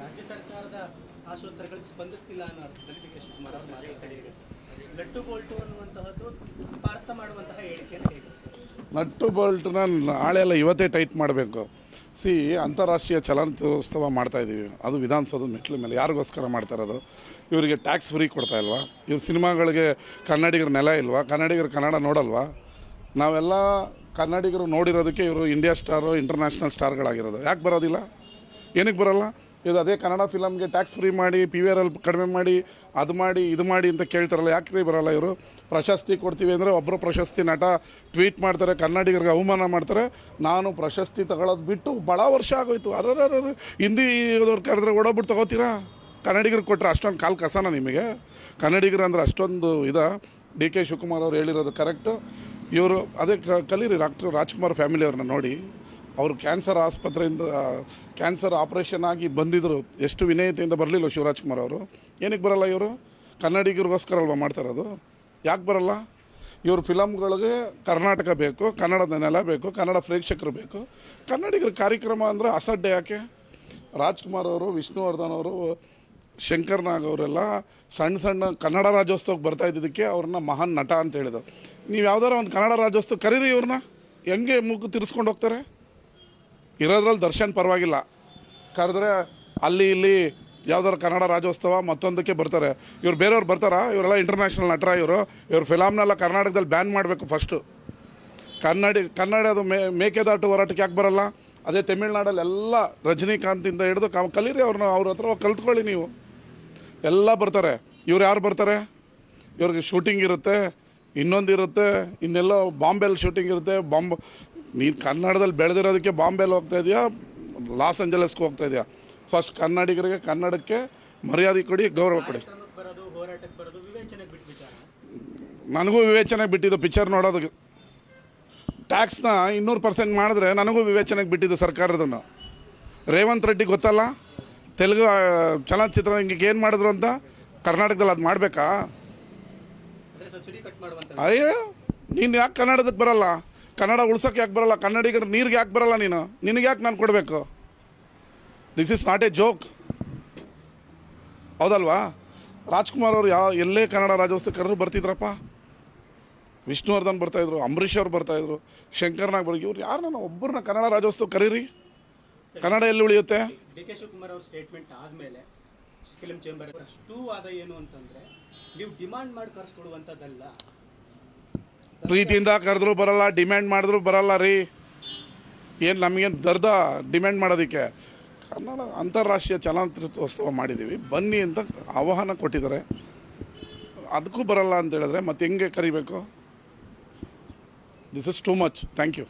ರಾಜ್ಯ ಸರ್ಕಾರದ ಆಶೋತ್ತರಗಳಿಗೆ ಸ್ಪಂದಿಸ್ತಿಲ್ಲ ಅನ್ನೋ ಅರ್ಥದಲ್ಲಿ ಶಿವಕುಮಾರ್ ಅವರು ಮಾತಾಡ್ತಾರೆ ನಟ್ಟು ಬೋಲ್ಟು ಅನ್ನುವಂತಹದ್ದು ಅಪಾರ್ಥ ಮಾಡುವಂತಹ? ನಟ್ಟು ಬೋಲ್ಟ್ನ ನಾಳೆ ಎಲ್ಲ ಇವತ್ತೇ ಟೈಟ್ ಮಾಡಬೇಕು. ಸಿ, ಅಂತಾರಾಷ್ಟ್ರೀಯ ಚಲನಚಿತ್ರೋತ್ಸವ ಮಾಡ್ತಾ ಇದ್ದೀವಿ. ಅದು ವಿಧಾನಸೌಧದ ಮೆಟ್ಲ ಮೇಲೆ. ಯಾರಿಗೋಸ್ಕರ ಮಾಡ್ತಾ ಇರೋದು? ಇವರಿಗೆ ಟ್ಯಾಕ್ಸ್ ಫ್ರೀ ಕೊಡ್ತಾ ಇಲ್ವಾ? ಇವ್ರ ಸಿನಿಮಾಗಳಿಗೆ ಕನ್ನಡಿಗರ ನೆಲ ಇಲ್ವಾ? ಕನ್ನಡಿಗರು ಕನ್ನಡ ನೋಡಲ್ವಾ? ನಾವೆಲ್ಲ ಕನ್ನಡಿಗರು ನೋಡಿರೋದಕ್ಕೆ ಇವರು ಇಂಡಿಯಾ ಸ್ಟಾರು, ಇಂಟರ್ನ್ಯಾಷನಲ್ ಸ್ಟಾರ್ಗಳಾಗಿರೋದು. ಯಾಕೆ ಬರೋದಿಲ್ಲ? ಏನಕ್ಕೆ ಬರೋಲ್ಲ? ಇದು ಅದೇ ಕನ್ನಡ ಫಿಲಮ್ಗೆ ಟ್ಯಾಕ್ಸ್ ಫ್ರೀ ಮಾಡಿ ಪಿ ವಿ ಆರ್ ಎಲ್ ಕಡಿಮೆ ಮಾಡಿ, ಅದು ಮಾಡಿ, ಇದು ಮಾಡಿ ಅಂತ ಕೇಳ್ತಾರಲ್ಲ, ಯಾಕೆ ಬರೋಲ್ಲ ಇವರು? ಪ್ರಶಸ್ತಿ ಕೊಡ್ತೀವಿ ಅಂದರೆ ಒಬ್ಬರು ಪ್ರಶಸ್ತಿ ನಟ ಟ್ವೀಟ್ ಮಾಡ್ತಾರೆ, ಕನ್ನಡಿಗರಿಗೆ ಅವಮಾನ ಮಾಡ್ತಾರೆ. ನಾನು ಪ್ರಶಸ್ತಿ ತಗೊಳ್ಳೋದು ಬಿಟ್ಟು ಭಾಳ ವರ್ಷ ಆಗೋಯ್ತು. ಅರ್ರ ಹಿಂದಿ ಇರೋರು ಕರೆದ್ರೆ ಓಡೋಗ್ಬಿಟ್ಟು ತಗೋತೀರಾ? ಕನ್ನಡಿಗರಿಗೆ ಕೊಟ್ಟರೆ ಅಷ್ಟೊಂದು ಕಾಲು ಕಸನ ನಿಮಗೆ? ಕನ್ನಡಿಗರು ಅಂದರೆ ಅಷ್ಟೊಂದು ಇದ. ಡಿ ಕೆ ಶಿವಕುಮಾರ್ ಅವ್ರು ಹೇಳಿರೋದು ಕರೆಕ್ಟು ಇವರು, ಅದೇ ಕಲೀರಿ ಡಾಕ್ಟರ್ ರಾಜ್ಕುಮಾರ್ ಫ್ಯಾಮಿಲಿಯವ್ರನ್ನ ನೋಡಿ. ಅವರು ಕ್ಯಾನ್ಸರ್ ಆಸ್ಪತ್ರೆಯಿಂದ ಕ್ಯಾನ್ಸರ್ ಆಪ್ರೇಷನ್ ಆಗಿ ಬಂದಿದ್ದರು ಎಷ್ಟು ವಿನಯತೆಯಿಂದ ಬರಲಿಲ್ಲ ಶಿವರಾಜ್ ಕುಮಾರ್ ಅವರು. ಏನಕ್ಕೆ ಬರಲ್ಲ ಇವರು? ಕನ್ನಡಿಗರಿಗೋಸ್ಕರ ಅಲ್ವಾ ಮಾಡ್ತಾರದು ಯಾಕೆ ಬರಲ್ಲ? ಇವ್ರ ಫಿಲಮ್ಗಳಿಗೆ ಕರ್ನಾಟಕ ಬೇಕು, ಕನ್ನಡದ ನೆಲ ಬೇಕು, ಕನ್ನಡ ಪ್ರೇಕ್ಷಕರು ಬೇಕು. ಕನ್ನಡಿಗರ ಕಾರ್ಯಕ್ರಮ ಅಂದರೆ ಅಸಡ್ಡೆ ಯಾಕೆ? ರಾಜ್ಕುಮಾರ್ ಅವರು, ವಿಷ್ಣುವರ್ಧನ್ ಅವರು, ಶಂಕರ್ ನಾಗ್ ಅವರೆಲ್ಲ ಸಣ್ಣ ಸಣ್ಣ ಕನ್ನಡ ರಾಜ್ಯೋತ್ಸವಕ್ಕೆ ಬರ್ತಾ ಇದ್ದಿದ್ದಕ್ಕೆ ಅವ್ರನ್ನ ಮಹಾನ್ ನಟ ಅಂತ ಹೇಳಿದ್ರು. ನೀವು ಯಾವ್ದಾರ ಒಂದು ಕನ್ನಡ ರಾಜ್ಯೋತ್ಸವ ಕರೀರಿ ಇವ್ರನ್ನ. ಹೆಂಗೆ ಮೂಗು ತಿರ್ಸ್ಕೊಂಡು ಹೋಗ್ತಾರೆ? ಇರೋದ್ರಲ್ಲಿ ದರ್ಶನ್ ಪರವಾಗಿಲ್ಲ. ಕರೆದ್ರೆ ಅಲ್ಲಿ ಇಲ್ಲಿ ಯಾವ್ದಾರು ಕನ್ನಡ ರಾಜ್ಯೋತ್ಸವ ಮತ್ತೊಂದಕ್ಕೆ ಬರ್ತಾರೆ. ಇವ್ರು ಬೇರೆಯವ್ರು ಬರ್ತಾರಾ? ಇವರೆಲ್ಲ ಇಂಟರ್ನ್ಯಾಷನಲ್ ನಟರ ಇವರು. ಇವ್ರ ಫಿಲಮ್ನೆಲ್ಲ ಕರ್ನಾಟಕದಲ್ಲಿ ಬ್ಯಾನ್ ಮಾಡಬೇಕು ಫಸ್ಟು ಕನ್ನಡಿ, ಕನ್ನಡದ ಮೇ, ಮೇಕೆದಾಟು ಹೋರಾಟಕ್ಕೆ ಯಾಕೆ ಬರಲ್ಲ? ಅದೇ ತಮಿಳ್ನಾಡಲ್ಲಿ ಎಲ್ಲ ರಜನಿಕಾಂತಿಂದ ಹಿಡಿದು ಕಲೀರಿ ಅವ್ರನ್ನ, ಅವ್ರ ಹತ್ರ ಕಲ್ತ್ಕೊಳ್ಳಿ ನೀವು. ಎಲ್ಲ ಬರ್ತಾರೆ. ಇವ್ರು ಯಾರು ಬರ್ತಾರೆ? ಇವ್ರಿಗೆ ಶೂಟಿಂಗ್ ಇರುತ್ತೆ. ಇನ್ನೊಂದು ಇರುತ್ತೆ ಇನ್ನೆಲ್ಲೋ ಬಾಂಬೆಲ್ಲಿ ಶೂಟಿಂಗ್ ಇರುತ್ತೆ. ಬಾಂಬ್ ನೀನು ಕನ್ನಡದಲ್ಲಿ ಬೆಳೆದಿರೋದಕ್ಕೆ ಬಾಂಬೆಲಿ ಹೋಗ್ತಾ ಇದೆಯಾ? ಲಾಸ್ ಏಂಜಲಸ್ಗೆ ಹೋಗ್ತಾ ಇದೆಯಾ? ಫಸ್ಟ್ ಕನ್ನಡಿಗರಿಗೆ ಕನ್ನಡಕ್ಕೆ ಮರ್ಯಾದೆ ಕೊಡಿ ಗೌರವ ಕೊಡಿ. ನನಗೂ ವಿವೇಚನೆಗೆ ಬಿಟ್ಟಿದ್ದು ಪಿಕ್ಚರ್ ನೋಡೋದಕ್ಕೆ. ಟ್ಯಾಕ್ಸ್ನ ಇನ್ನೂರು ಪರ್ಸೆಂಟ್ ಮಾಡಿದ್ರೆ ನನಗೂ ವಿವೇಚನೆಗೆ ಬಿಟ್ಟಿದ್ದು ಸರ್ಕಾರದನ್ನು. ರೇವಂತ್ ರೆಡ್ಡಿ ಗೊತ್ತಲ್ಲ? ತೆಲುಗು ಚಲನಚಿತ್ರ ಹಿಂಗೆ ಏನು ಮಾಡಿದ್ರು ಅಂತ ಕರ್ನಾಟಕದಲ್ಲಿ ಅದು ಮಾಡಬೇಕಾ? ಅಯ್ಯೋ ನೀನು ಯಾಕೆ ಕನ್ನಡದಕ್ಕೆ ಬರಲ್ಲ? ಕನ್ನಡ ಉಳ್ಸೋಕೆ ಯಾಕೆ ಬರಲ್ಲ? ಕನ್ನಡಿಗರ ನೀರಿಗೆ ಯಾಕೆ ಬರಲ್ಲ ನೀನು? ನಿನಗೆ ಯಾಕೆ ನಾನು ಕೊಡಬೇಕು? This is not a joke ಹೌದಲ್ವಾ? ರಾಜ್ಕುಮಾರ್ ಅವರು ಯಾವ, ಎಲ್ಲೇ ಕನ್ನಡ ರಾಜ್ಯೋತ್ಸವ ಕರೆದ್ರು ಬರ್ತಿದ್ರಪ್ಪ? ವಿಷ್ಣುವರ್ಧನ್ ಬರ್ತಾಯಿದ್ರು ಅಂಬರೀಷ್ ಅವ್ರು ಬರ್ತಾಯಿದ್ರು ಶಂಕರ್ನಾಗ್ ಬರ್ಗಿ, ಇವ್ರು ಯಾರನ್ನ ಒಬ್ಬರನ್ನ ಕನ್ನಡ ರಾಜ್ಯೋತ್ಸವ ಕರೀರಿ? ಕನ್ನಡ ಎಲ್ಲಿ ಉಳಿಯುತ್ತೆ? ಡಿ ಕೆ ಶಿವಕುಮಾರ್ ಸ್ಟೇಟ್ಮೆಂಟ್ ಆದಮೇಲೆ ಫಿಲಂ ಚೇಂಬರ್ ಆದ ಏನು ಅಂತಂದ್ರೆ, ನೀವು ಡಿಮಾಂಡ್ ಮಾಡಿ ಕರ್ಸ್ಕೊಡುವಂಥದ್ದಲ್ಲ ಪ್ರೀತಿಯಿಂದ ಕರೆದ್ರು ಬರಲ್ಲ ಡಿಮ್ಯಾಂಡ್ ಮಾಡಿದ್ರು ಬರಲ್ಲ ರೀ. ಏನು ನಮಗೇನು ದರ್ದ ಡಿಮ್ಯಾಂಡ್ ಮಾಡೋದಕ್ಕೆ? ಕನ್ನಡ ಅಂತಾರಾಷ್ಟ್ರೀಯ ಚಲನಚಿತ್ರೋತ್ಸವ ಮಾಡಿದ್ದೀವಿ ಬನ್ನಿ ಅಂತ ಆಹ್ವಾನ ಕೊಟ್ಟಿದ್ದಾರೆ. ಅದಕ್ಕೂ ಬರಲ್ಲ ಅಂತ ಹೇಳಿದ್ರೆ ಮತ್ತೆ ಹೆಂಗೆ ಕರಿಬೇಕು? This is too much thank you